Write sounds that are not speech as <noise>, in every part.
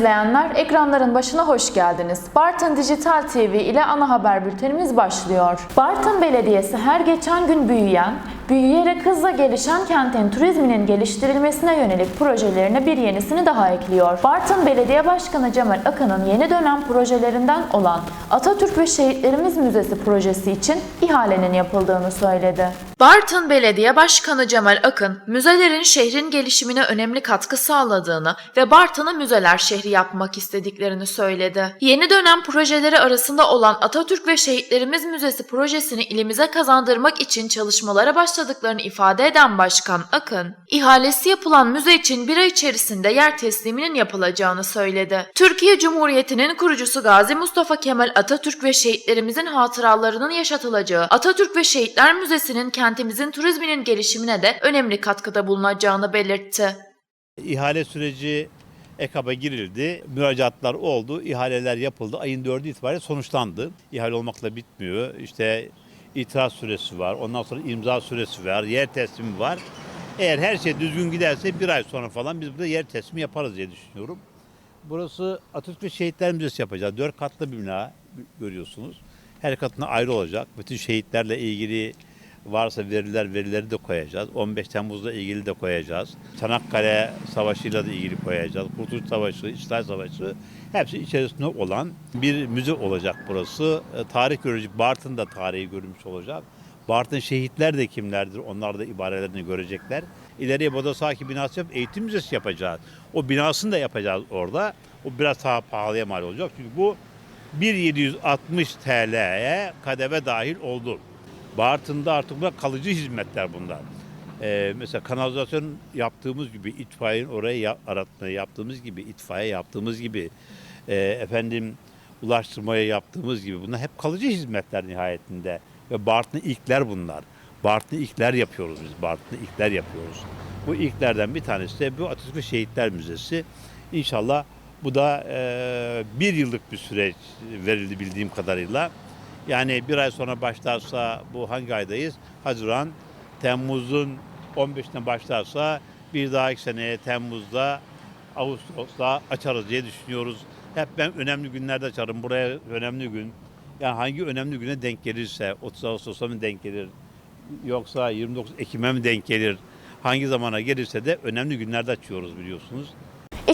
İzleyenler, ekranların başına hoş geldiniz. Bartın Dijital TV ile ana haber bültenimiz başlıyor. Bartın Belediyesi her geçen gün büyüyen, büyüyerek hızla gelişen kentin turizminin geliştirilmesine yönelik projelerine bir yenisini daha ekliyor. Bartın Belediye Başkanı Cemal Akın'ın yeni dönem projelerinden olan Atatürk ve Şehitlerimiz Müzesi projesi için ihalenin yapıldığını söyledi. Bartın Belediye Başkanı Cemal Akın, müzelerin şehrin gelişimine önemli katkı sağladığını ve Bartın'ı müzeler şehri yapmak istediklerini söyledi. Yeni dönem projeleri arasında olan Atatürk ve Şehitlerimiz Müzesi projesini ilimize kazandırmak için çalışmalara başladıklarını ifade eden Başkan Akın, ihalesi yapılan müze için bir ay içerisinde yer tesliminin yapılacağını söyledi. Türkiye Cumhuriyeti'nin kurucusu Gazi Mustafa Kemal Atatürk ve şehitlerimizin hatıralarının yaşatılacağı Atatürk ve Şehitler Müzesi'nin kentimizin turizminin gelişimine de önemli katkıda bulunacağını belirtti. İhale süreci EKAB'a girildi. Müracaatlar oldu. ihaleler yapıldı. Ayın 4'ü itibariyle sonuçlandı. İhale olmakla bitmiyor. İşte itiraz süresi var. Ondan sonra imza süresi var. Yer teslimi var. Eğer her şey düzgün giderse bir ay sonra falan biz burada yer teslimi yaparız diye düşünüyorum. Burası Atatürk ve Şehitler Müzesi yapacağız. Dört katlı bir bina görüyorsunuz. Her katına ayrı olacak. Bütün şehitlerle ilgili varsa veriler verileri de koyacağız. 15 Temmuz'la ilgili de koyacağız. Çanakkale Savaşı'yla da ilgili koyacağız. Kurtuluş Savaşı, İstiklal Savaşı hepsi içerisinde olan bir müze olacak burası. E, Tarih görecek, Bartın da tarihi görmüş olacak. Bartın şehitler de kimlerdir? Onlar da ibarelerini görecekler. İleriye Bodosaki binası yapıp eğitim müzesi yapacağız. O binasını da yapacağız orada. O biraz daha pahalıya mal olacak. Çünkü bu 1760 TL'ye kadeve dahil oldu. Bartın'da artık bunlar kalıcı hizmetler bunlar. Ee, mesela kanalizasyon yaptığımız gibi, itfaiye oraya ya- aratmaya yaptığımız gibi, itfaiye yaptığımız gibi, e, efendim ulaştırmaya yaptığımız gibi bunlar hep kalıcı hizmetler nihayetinde. Ve Bartın'da ilkler bunlar. Bartın'da ilkler yapıyoruz biz, Bartın'da ilkler yapıyoruz. Bu ilklerden bir tanesi de bu Atatürk Şehitler Müzesi. İnşallah bu da e, bir yıllık bir süreç verildi bildiğim kadarıyla. Yani bir ay sonra başlarsa bu hangi aydayız? Haziran, Temmuz'un 15'ine başlarsa bir dahaki seneye Temmuz'da, Ağustos'ta açarız diye düşünüyoruz. Hep ben önemli günlerde açarım. Buraya önemli gün. Yani hangi önemli güne denk gelirse 30 Ağustos'a mı denk gelir? Yoksa 29 Ekim'e mi denk gelir? Hangi zamana gelirse de önemli günlerde açıyoruz biliyorsunuz.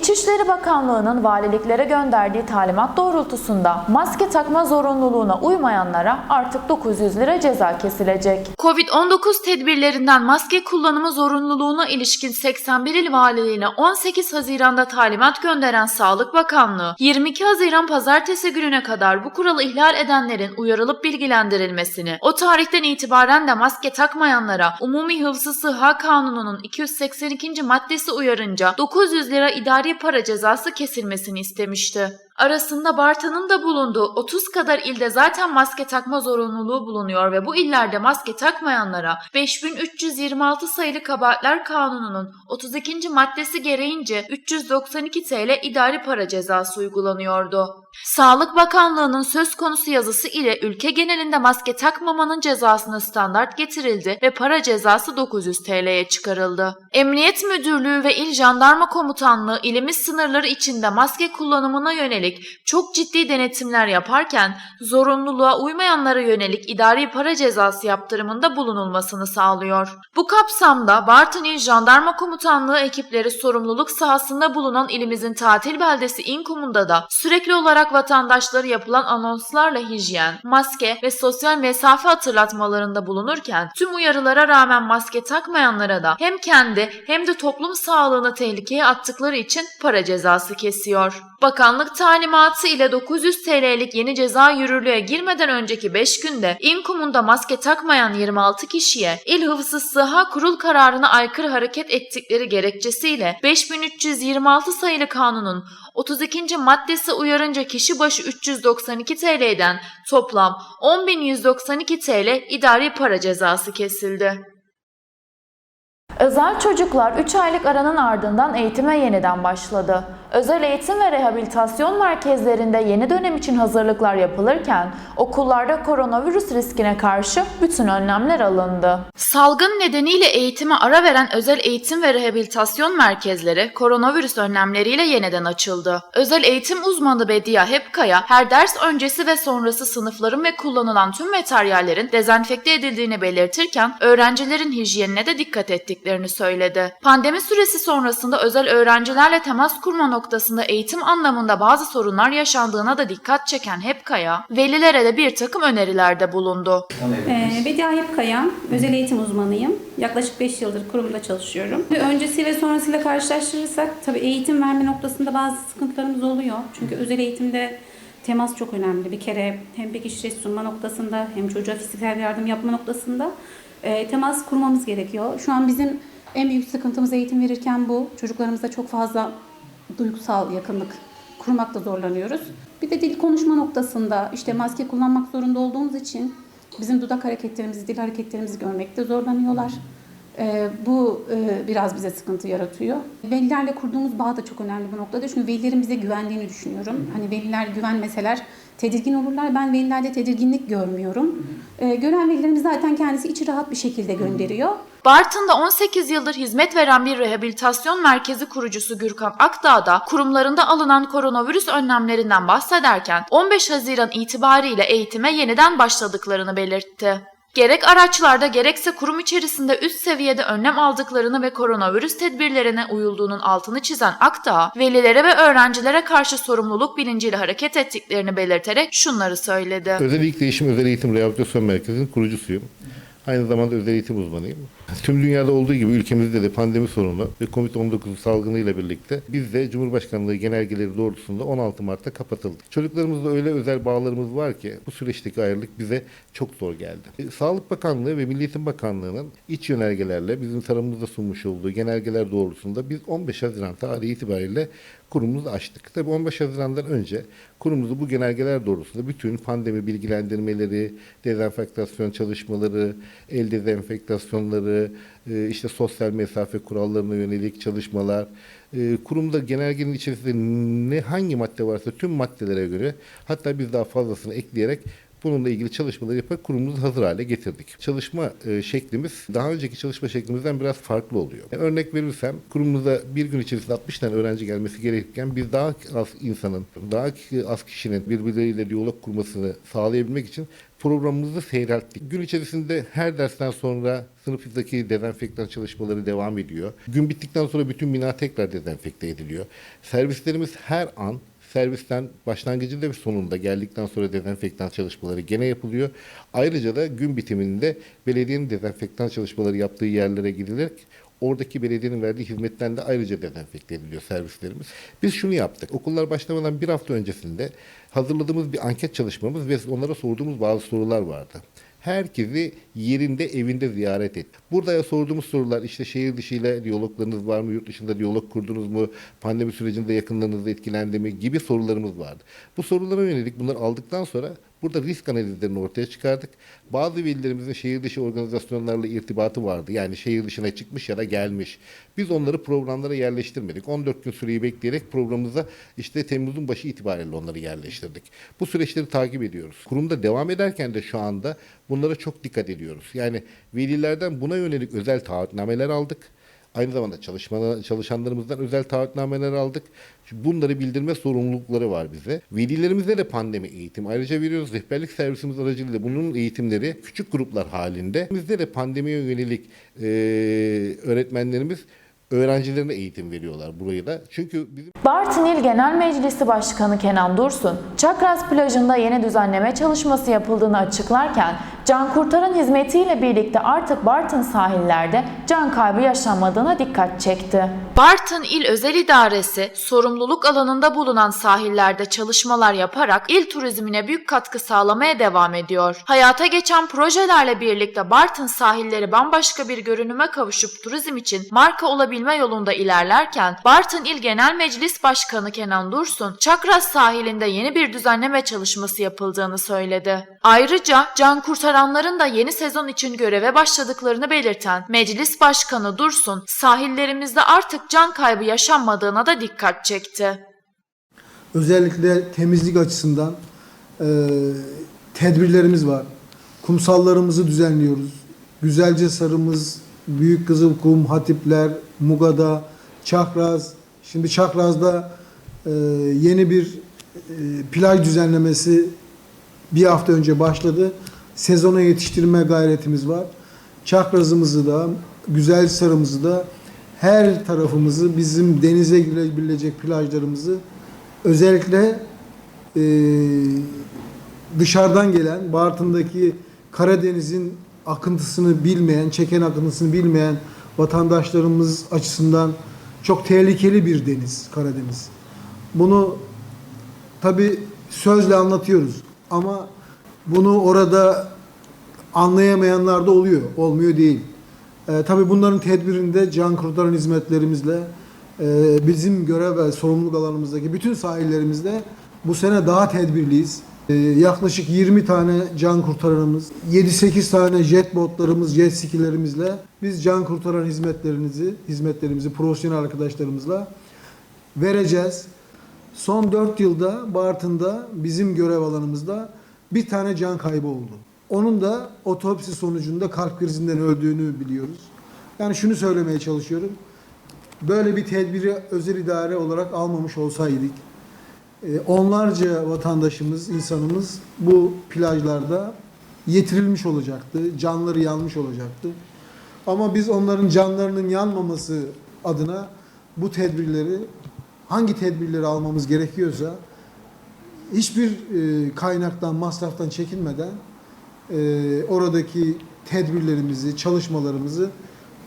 İçişleri Bakanlığı'nın valiliklere gönderdiği talimat doğrultusunda maske takma zorunluluğuna uymayanlara artık 900 lira ceza kesilecek. Covid-19 tedbirlerinden maske kullanımı zorunluluğuna ilişkin 81 il valiliğine 18 Haziran'da talimat gönderen Sağlık Bakanlığı, 22 Haziran pazartesi gününe kadar bu kuralı ihlal edenlerin uyarılıp bilgilendirilmesini, o tarihten itibaren de maske takmayanlara Umumi Hıfzı Sıha Kanunu'nun 282. maddesi uyarınca 900 lira idari para cezası kesilmesini istemişti. Arasında Bartın'ın da bulunduğu 30 kadar ilde zaten maske takma zorunluluğu bulunuyor ve bu illerde maske takmayanlara 5326 sayılı kabahatler kanununun 32. maddesi gereğince 392 TL idari para cezası uygulanıyordu. Sağlık Bakanlığı'nın söz konusu yazısı ile ülke genelinde maske takmamanın cezasına standart getirildi ve para cezası 900 TL'ye çıkarıldı. Emniyet Müdürlüğü ve İl Jandarma Komutanlığı ilimiz sınırları içinde maske kullanımına yönelik çok ciddi denetimler yaparken zorunluluğa uymayanlara yönelik idari para cezası yaptırımında bulunulmasını sağlıyor. Bu kapsamda Bartın İl Jandarma Komutanlığı ekipleri sorumluluk sahasında bulunan ilimizin tatil beldesi İnkum'unda da sürekli olarak vatandaşları yapılan anonslarla hijyen, maske ve sosyal mesafe hatırlatmalarında bulunurken tüm uyarılara rağmen maske takmayanlara da hem kendi hem de toplum sağlığını tehlikeye attıkları için para cezası kesiyor. Bakanlık talimatı ile 900 TL'lik yeni ceza yürürlüğe girmeden önceki 5 günde İnkum'unda maske takmayan 26 kişiye İl Hıfzı Sıha Kurul kararına aykırı hareket ettikleri gerekçesiyle 5326 sayılı kanunun 32. maddesi uyarınca kişi başı 392 TL'den toplam 10.192 TL idari para cezası kesildi. Özel çocuklar 3 aylık aranın ardından eğitime yeniden başladı. Özel eğitim ve rehabilitasyon merkezlerinde yeni dönem için hazırlıklar yapılırken okullarda koronavirüs riskine karşı bütün önlemler alındı. Salgın nedeniyle eğitime ara veren özel eğitim ve rehabilitasyon merkezleri koronavirüs önlemleriyle yeniden açıldı. Özel eğitim uzmanı Bediye Hepkaya her ders öncesi ve sonrası sınıfların ve kullanılan tüm materyallerin dezenfekte edildiğini belirtirken öğrencilerin hijyenine de dikkat ettiklerini söyledi. Pandemi süresi sonrasında özel öğrencilerle temas kurma noktasında eğitim anlamında bazı sorunlar yaşandığına da dikkat çeken Hepkaya, velilere de bir takım önerilerde bulundu. Ee, Bediye Ayıpkaya, özel eğitim uzmanıyım. Yaklaşık 5 yıldır kurumda çalışıyorum. Öncesi ve sonrasıyla karşılaştırırsak tabii eğitim verme noktasında bazı sıkıntılarımız oluyor. Çünkü özel eğitimde temas çok önemli. Bir kere hem bir kişiye sunma noktasında hem çocuğa fiziksel yardım yapma noktasında e, temas kurmamız gerekiyor. Şu an bizim en büyük sıkıntımız eğitim verirken bu. Çocuklarımızda çok fazla duygusal yakınlık kurmakta zorlanıyoruz. Bir de dil konuşma noktasında işte maske kullanmak zorunda olduğumuz için bizim dudak hareketlerimizi, dil hareketlerimizi görmekte zorlanıyorlar. Ee, bu e, biraz bize sıkıntı yaratıyor. Velilerle kurduğumuz bağ da çok önemli bu noktada. Çünkü velilerin bize güvendiğini düşünüyorum. Hani veliler güvenmeseler tedirgin olurlar. Ben velilerde tedirginlik görmüyorum. Ee, gören velilerimiz zaten kendisi içi rahat bir şekilde gönderiyor. Bartın'da 18 yıldır hizmet veren bir rehabilitasyon merkezi kurucusu Gürkan Akdağ da kurumlarında alınan koronavirüs önlemlerinden bahsederken 15 Haziran itibariyle eğitime yeniden başladıklarını belirtti. Gerek araçlarda gerekse kurum içerisinde üst seviyede önlem aldıklarını ve koronavirüs tedbirlerine uyulduğunun altını çizen Akdağ, velilere ve öğrencilere karşı sorumluluk bilinciyle hareket ettiklerini belirterek şunları söyledi. Özel İlk Değişim Özel Eğitim Rehabilitasyon Merkezi'nin kurucusuyum. Aynı zamanda özel eğitim uzmanıyım. Tüm dünyada olduğu gibi ülkemizde de pandemi sorunu ve Covid-19 salgınıyla birlikte biz de Cumhurbaşkanlığı genelgeleri doğrultusunda 16 Mart'ta kapatıldık. Çocuklarımızla öyle özel bağlarımız var ki bu süreçteki ayrılık bize çok zor geldi. E, Sağlık Bakanlığı ve Milli Eğitim Bakanlığı'nın iç yönergelerle bizim tarafımızda sunmuş olduğu genelgeler doğrultusunda biz 15 Haziran tarihi itibariyle kurumumuzu açtık. Tabii 15 Haziran'dan önce kurumumuzu bu genelgeler doğrultusunda bütün pandemi bilgilendirmeleri, dezenfektasyon çalışmaları, el dezenfektasyonları, e, işte sosyal mesafe kurallarına yönelik çalışmalar, e, kurumda genelgenin içerisinde ne hangi madde varsa tüm maddelere göre hatta biz daha fazlasını ekleyerek Bununla ilgili çalışmaları yaparak kurumumuzu hazır hale getirdik. Çalışma e, şeklimiz daha önceki çalışma şeklimizden biraz farklı oluyor. Örnek verirsem kurumumuza bir gün içerisinde 60 tane öğrenci gelmesi gerekirken biz daha az insanın, daha az kişinin birbirleriyle diyalog kurmasını sağlayabilmek için programımızı seyrelttik. Gün içerisinde her dersten sonra sınıftaki dezenfektan çalışmaları devam ediyor. Gün bittikten sonra bütün bina tekrar dezenfekte ediliyor. Servislerimiz her an Servisten başlangıcında ve sonunda geldikten sonra dezenfektan çalışmaları gene yapılıyor. Ayrıca da gün bitiminde belediyenin dezenfektan çalışmaları yaptığı yerlere gidilerek oradaki belediyenin verdiği hizmetten de ayrıca dezenfekte ediliyor servislerimiz. Biz şunu yaptık. Okullar başlamadan bir hafta öncesinde hazırladığımız bir anket çalışmamız ve onlara sorduğumuz bazı sorular vardı herkesi yerinde evinde ziyaret et. Burada sorduğumuz sorular işte şehir dışıyla diyaloglarınız var mı? Yurt dışında diyalog kurdunuz mu? Pandemi sürecinde yakınlarınız etkilendi mi? Gibi sorularımız vardı. Bu sorulara yönelik bunları aldıktan sonra burada risk analizlerini ortaya çıkardık. Bazı velilerimizin şehir dışı organizasyonlarla irtibatı vardı. Yani şehir dışına çıkmış ya da gelmiş. Biz onları programlara yerleştirmedik. 14 gün süreyi bekleyerek programımıza işte Temmuz'un başı itibariyle onları yerleştirdik. Bu süreçleri takip ediyoruz. Kurumda devam ederken de şu anda bunlara çok dikkat ediyoruz. Yani velilerden buna yönelik özel taahhütnameler aldık. Aynı zamanda çalışanlarımızdan özel taahhütnameler aldık. Bunları bildirme sorumlulukları var bize. Velilerimize de pandemi eğitim ayrıca veriyoruz. Rehberlik servisimiz aracılığıyla bunun eğitimleri küçük gruplar halinde. Bizde de pandemiye yönelik e, öğretmenlerimiz öğrencilerine eğitim veriyorlar burayı da. Çünkü bizim Bartın İl Genel Meclisi Başkanı Kenan Dursun, Çakras plajında yeni düzenleme çalışması yapıldığını açıklarken, can kurtaran hizmetiyle birlikte artık Bartın sahillerde can kaybı yaşanmadığına dikkat çekti. Bartın İl Özel İdaresi, sorumluluk alanında bulunan sahillerde çalışmalar yaparak il turizmine büyük katkı sağlamaya devam ediyor. Hayata geçen projelerle birlikte Bartın sahilleri bambaşka bir görünüme kavuşup turizm için marka olabilme yolunda ilerlerken, Bartın İl Genel Meclis Başkanı Kenan Dursun, Çakras sahilinde yeni bir düzenleme çalışması yapıldığını söyledi. Ayrıca can kurtaranların da yeni sezon için göreve başladıklarını belirten Meclis Başkanı Dursun, sahillerimizde artık can kaybı yaşanmadığına da dikkat çekti. Özellikle temizlik açısından e, tedbirlerimiz var. Kumsallarımızı düzenliyoruz. Güzelce sarımız, Büyük Kızılkum, Hatipler, Mugada, Çakraz. Şimdi Çakraz'da e, yeni bir e, plaj düzenlemesi bir hafta önce başladı. Sezona yetiştirme gayretimiz var. Çakrazımızı da, güzel sarımızı da her tarafımızı bizim denize girebilecek plajlarımızı özellikle e, dışarıdan gelen Bartın'daki Karadeniz'in akıntısını bilmeyen, çeken akıntısını bilmeyen vatandaşlarımız açısından çok tehlikeli bir deniz Karadeniz. Bunu tabi sözle anlatıyoruz ama bunu orada anlayamayanlar da oluyor. Olmuyor değil. E, tabii bunların tedbirinde can kurtaran hizmetlerimizle e, bizim görev ve sorumluluk alanımızdaki bütün sahillerimizde bu sene daha tedbirliyiz. E, yaklaşık 20 tane can kurtaranımız, 7-8 tane jet botlarımız, jet skilerimizle biz can kurtaran hizmetlerimizi, hizmetlerimizi profesyonel arkadaşlarımızla vereceğiz. Son 4 yılda Bartın'da bizim görev alanımızda bir tane can kaybı oldu. Onun da otopsi sonucunda kalp krizinden öldüğünü biliyoruz. Yani şunu söylemeye çalışıyorum. Böyle bir tedbiri özel idare olarak almamış olsaydık e, onlarca vatandaşımız, insanımız bu plajlarda yetirilmiş olacaktı. Canları yanmış olacaktı. Ama biz onların canlarının yanmaması adına bu tedbirleri hangi tedbirleri almamız gerekiyorsa hiçbir e, kaynaktan, masraftan çekinmeden e, oradaki tedbirlerimizi, çalışmalarımızı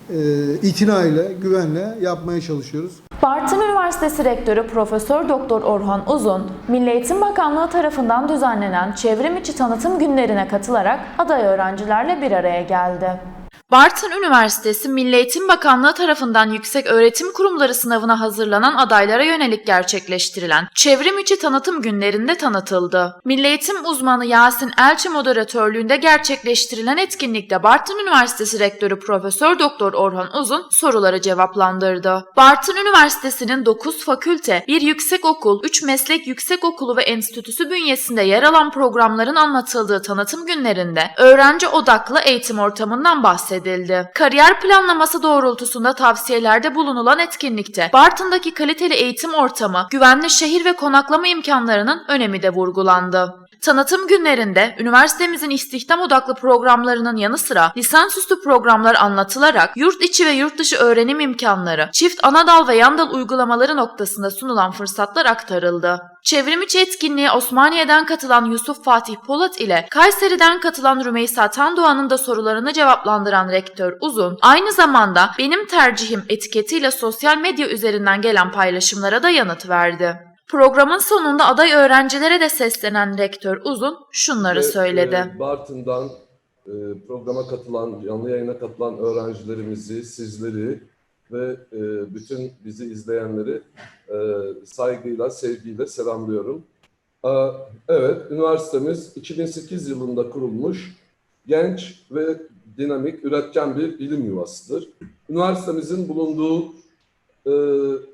e, itinayla, güvenle yapmaya çalışıyoruz. Bartın Üniversitesi Rektörü Profesör Doktor Orhan Uzun, Milli Eğitim Bakanlığı tarafından düzenlenen çevrim içi tanıtım günlerine katılarak aday öğrencilerle bir araya geldi. Bartın Üniversitesi Milli Eğitim Bakanlığı tarafından yüksek öğretim kurumları sınavına hazırlanan adaylara yönelik gerçekleştirilen çevrim içi tanıtım günlerinde tanıtıldı. Milli Eğitim uzmanı Yasin Elçi moderatörlüğünde gerçekleştirilen etkinlikte Bartın Üniversitesi Rektörü Profesör Doktor Orhan Uzun soruları cevaplandırdı. Bartın Üniversitesi'nin 9 fakülte, 1 yüksek okul, 3 meslek yüksek okulu ve enstitüsü bünyesinde yer alan programların anlatıldığı tanıtım günlerinde öğrenci odaklı eğitim ortamından bahsedildi. Kariyer planlaması doğrultusunda tavsiyelerde bulunulan etkinlikte Bartın'daki kaliteli eğitim ortamı, güvenli şehir ve konaklama imkanlarının önemi de vurgulandı. Tanıtım günlerinde üniversitemizin istihdam odaklı programlarının yanı sıra lisansüstü programlar anlatılarak yurt içi ve yurt dışı öğrenim imkanları, çift anadal ve yandal uygulamaları noktasında sunulan fırsatlar aktarıldı. Çevrimiçi etkinliğe Osmaniye'den katılan Yusuf Fatih Polat ile Kayseri'den katılan Rümeysa Tandoğan'ın da sorularını cevaplandıran rektör Uzun, aynı zamanda benim tercihim etiketiyle sosyal medya üzerinden gelen paylaşımlara da yanıt verdi. Programın sonunda aday öğrencilere de seslenen rektör Uzun şunları Ve, söyledi. e, Bartın'dan e, programa katılan, canlı yayına katılan öğrencilerimizi, sizleri ve e, bütün bizi izleyenleri e, saygıyla, sevgiyle selamlıyorum. E, Evet, üniversitemiz 2008 yılında kurulmuş genç ve dinamik, üretken bir bilim yuvasıdır. Üniversitemizin bulunduğu e,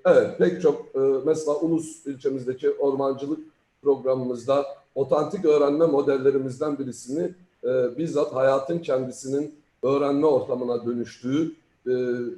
evet pek çok e, mesela Ulus ilçemizdeki ormancılık programımızda otantik öğrenme modellerimizden birisini e, bizzat hayatın kendisinin öğrenme ortamına dönüştüğü e,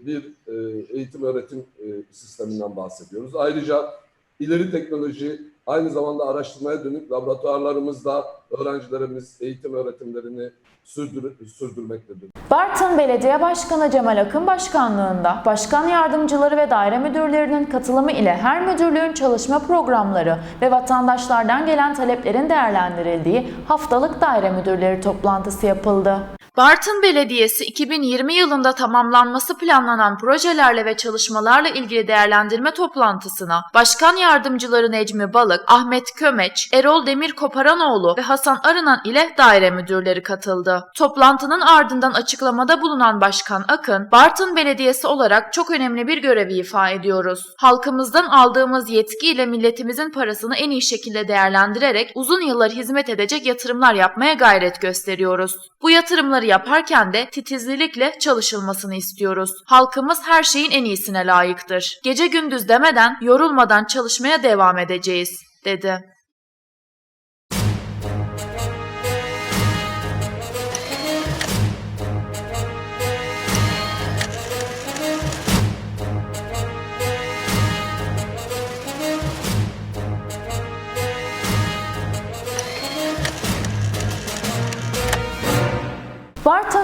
bir e, eğitim öğretim e, sisteminden bahsediyoruz. Ayrıca ileri teknoloji aynı zamanda araştırmaya dönük laboratuvarlarımızda öğrencilerimiz eğitim öğretimlerini sürdür, sürdürmektedir. Bartın Belediye Başkanı Cemal Akın Başkanlığında başkan yardımcıları ve daire müdürlerinin katılımı ile her müdürlüğün çalışma programları ve vatandaşlardan gelen taleplerin değerlendirildiği haftalık daire müdürleri toplantısı yapıldı. Bartın Belediyesi 2020 yılında tamamlanması planlanan projelerle ve çalışmalarla ilgili değerlendirme toplantısına Başkan Yardımcıları Necmi Balık, Ahmet Kömeç, Erol Demir Koparanoğlu ve Hasan Arınan ile daire müdürleri katıldı. Toplantının ardından açıklamada bulunan Başkan Akın, Bartın Belediyesi olarak çok önemli bir görevi ifa ediyoruz. Halkımızdan aldığımız yetkiyle milletimizin parasını en iyi şekilde değerlendirerek uzun yıllar hizmet edecek yatırımlar yapmaya gayret gösteriyoruz. Bu yatırımları yaparken de titizlilikle çalışılmasını istiyoruz. Halkımız her şeyin en iyisine layıktır. Gece gündüz demeden, yorulmadan çalışmaya devam edeceğiz, dedi.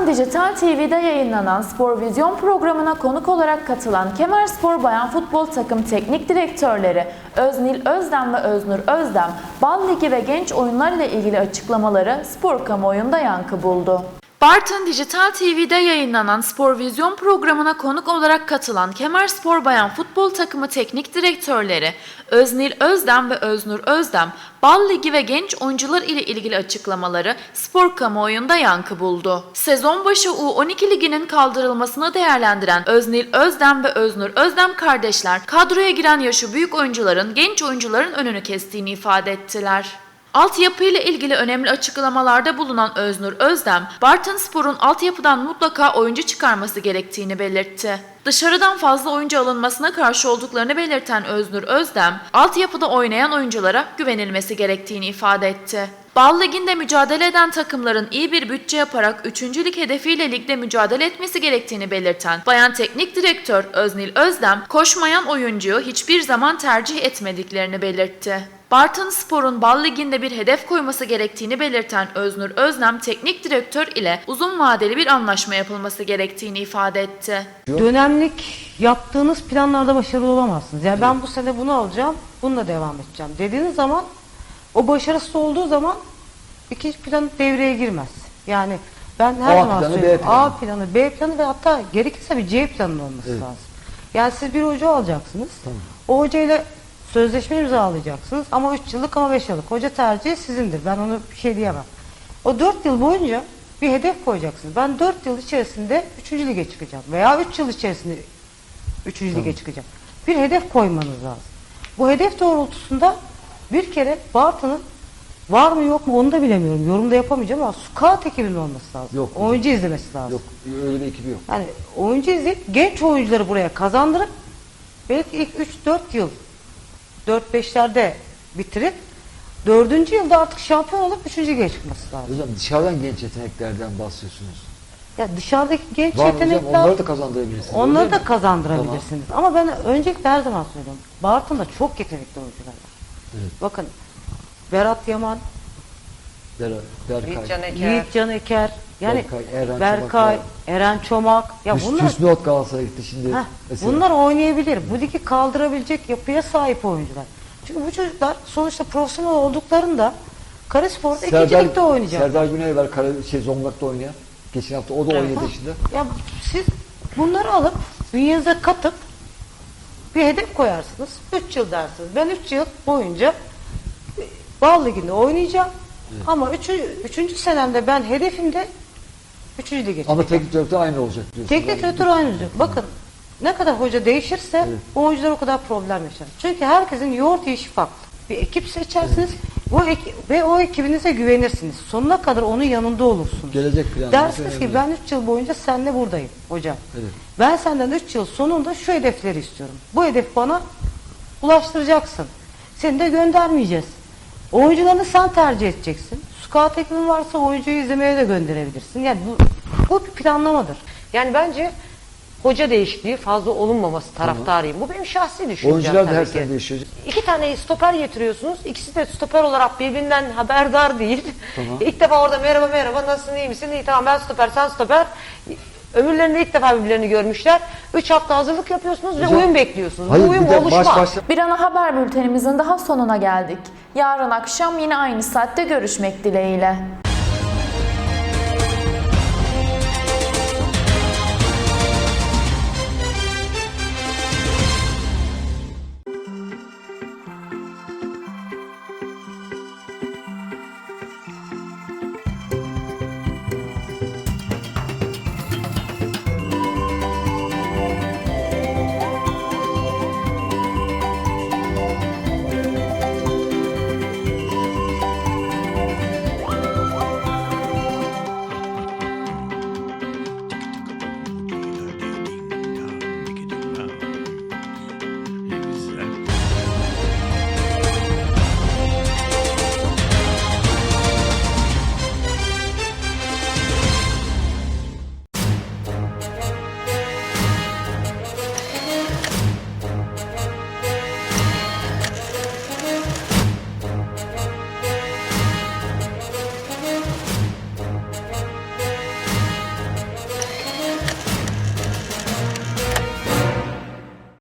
Bartın Dijital TV'de yayınlanan Spor Vizyon programına konuk olarak katılan Kemer Spor Bayan Futbol Takım Teknik Direktörleri Öznil Özdem ve Öznur Özdem, Bal Ligi ve genç oyunlar ile ilgili açıklamaları spor kamuoyunda yankı buldu. Bartın Dijital TV'de yayınlanan Spor Vizyon programına konuk olarak katılan Kemer Spor Bayan Futbol Takımı Teknik Direktörleri Öznil Özdem ve Öznur Özdem, Bal Ligi ve genç oyuncular ile ilgili açıklamaları spor kamuoyunda yankı buldu. Sezon başı U12 liginin kaldırılmasını değerlendiren Öznil Özdem ve Öznur Özdem kardeşler, kadroya giren yaşı büyük oyuncuların genç oyuncuların önünü kestiğini ifade ettiler. Altyapı ile ilgili önemli açıklamalarda bulunan Öznur Özdem, Bartın Spor'un altyapıdan mutlaka oyuncu çıkarması gerektiğini belirtti. Dışarıdan fazla oyuncu alınmasına karşı olduklarını belirten Öznur Özdem, altyapıda oynayan oyunculara güvenilmesi gerektiğini ifade etti. Bal Ligi'nde mücadele eden takımların iyi bir bütçe yaparak 3. lig hedefiyle ligde mücadele etmesi gerektiğini belirten Bayan Teknik Direktör Öznil Özdem, koşmayan oyuncuyu hiçbir zaman tercih etmediklerini belirtti. Bartın Spor'un Bal Ligi'nde bir hedef koyması gerektiğini belirten Öznur Özlem teknik direktör ile uzun vadeli bir anlaşma yapılması gerektiğini ifade etti. Dönemlik yaptığınız planlarda başarılı olamazsınız. Yani ben bu sene bunu alacağım, bununla devam edeceğim dediğiniz zaman o başarısız olduğu zaman ikinci plan devreye girmez. Yani ben her A zaman planı, B söylüyorum. planı. A planı, B planı ve hatta gerekirse bir C planı olması lazım. Yani siz bir hoca alacaksınız. O hocayla sözleşme imzalayacaksınız ama 3 yıllık ama 5 yıllık. Hoca tercihi sizindir. Ben onu bir şey diyemem. O 4 yıl boyunca bir hedef koyacaksınız. Ben 4 yıl içerisinde 3. lige çıkacağım. Veya 3 yıl içerisinde 3. lige çıkacağım. Bir hedef koymanız lazım. Bu hedef doğrultusunda bir kere Bartın'ın var mı yok mu onu da bilemiyorum. Yorum da yapamayacağım ama scout ekibinin olması lazım. Yok. Oyuncu izlemesi lazım. Yok öyle bir ekibi yok. Yani oyuncu izleyip genç oyuncuları buraya kazandırıp belki ilk 3-4 yıl 4-5'lerde bitirip dördüncü yılda artık şampiyon olup üçüncü lige çıkması lazım. Hocam dışarıdan genç yeteneklerden bahsediyorsunuz. Ya dışarıdaki genç Var mı hocam yetenekler onları da kazandırabilirsiniz. onları öyle da mi? kazandırabilirsiniz. Ama ben öncelikle her zaman söylüyorum. Bartın'da çok yetenekli oyuncular var. Evet. Bakın Berat Yaman. Ber- Berkay. Yiğit Can Eker, yani Berkay, Eren Berkay, Çomak Eren Çomak. Ya Hüs- bunlar Hüsnü Ot Galatasaray'a gitti şimdi. Heh, mesela. bunlar oynayabilir. Bu ligi kaldırabilecek yapıya sahip oyuncular. Çünkü bu çocuklar sonuçta profesyonel olduklarında Karaspor'da ikincilikte oynayacak. Serdar Güney var kare, şey, Zonguldak'ta oynayan. Geçen hafta o da 17 yaşında. Ya siz bunları alıp bünyenize katıp bir hedef koyarsınız. 3 yıl dersiniz. Ben 3 yıl boyunca Bal Ligi'nde oynayacağım. Ama 3. Üç, 3. senemde ben hedefimde 3. lige Ama çıkacağım. teknik direktör aynı olacak diyorsunuz. Teknik direktör aynı olacak. Bakın ne kadar hoca değişirse o oyuncular o kadar problem yaşar. Çünkü herkesin yoğurt işi farklı. Bir ekip seçersiniz bu eki- ve o ekibinize güvenirsiniz. Sonuna kadar onun yanında olursunuz. Gelecek planı. Dersiniz ki ben 3 yıl boyunca seninle buradayım hocam. Evet. Ben senden 3 yıl sonunda şu hedefleri istiyorum. Bu hedef bana ulaştıracaksın. Seni de göndermeyeceğiz. Oyuncularını sen tercih edeceksin. Scout ekibin varsa oyuncuyu izlemeye de gönderebilirsin. Yani bu, bu bir planlamadır. Yani bence hoca değişikliği fazla olunmaması taraftarıyım. Bu benim şahsi düşüncem Oyuncular da tabii her ki. sene değişiyor. İki tane stoper getiriyorsunuz. İkisi de stoper olarak birbirinden haberdar değil. <laughs> İlk defa orada merhaba merhaba nasılsın iyi misin? İyi tamam ben stoper sen stoper. Ömürlerinde ilk defa birbirlerini görmüşler. Üç hafta hazırlık yapıyorsunuz ve Hocam, uyum bekliyorsunuz. Hayır Bu uyum bir de oluşmaz. baş başta Bir ana haber bültenimizin daha sonuna geldik. Yarın akşam yine aynı saatte görüşmek dileğiyle.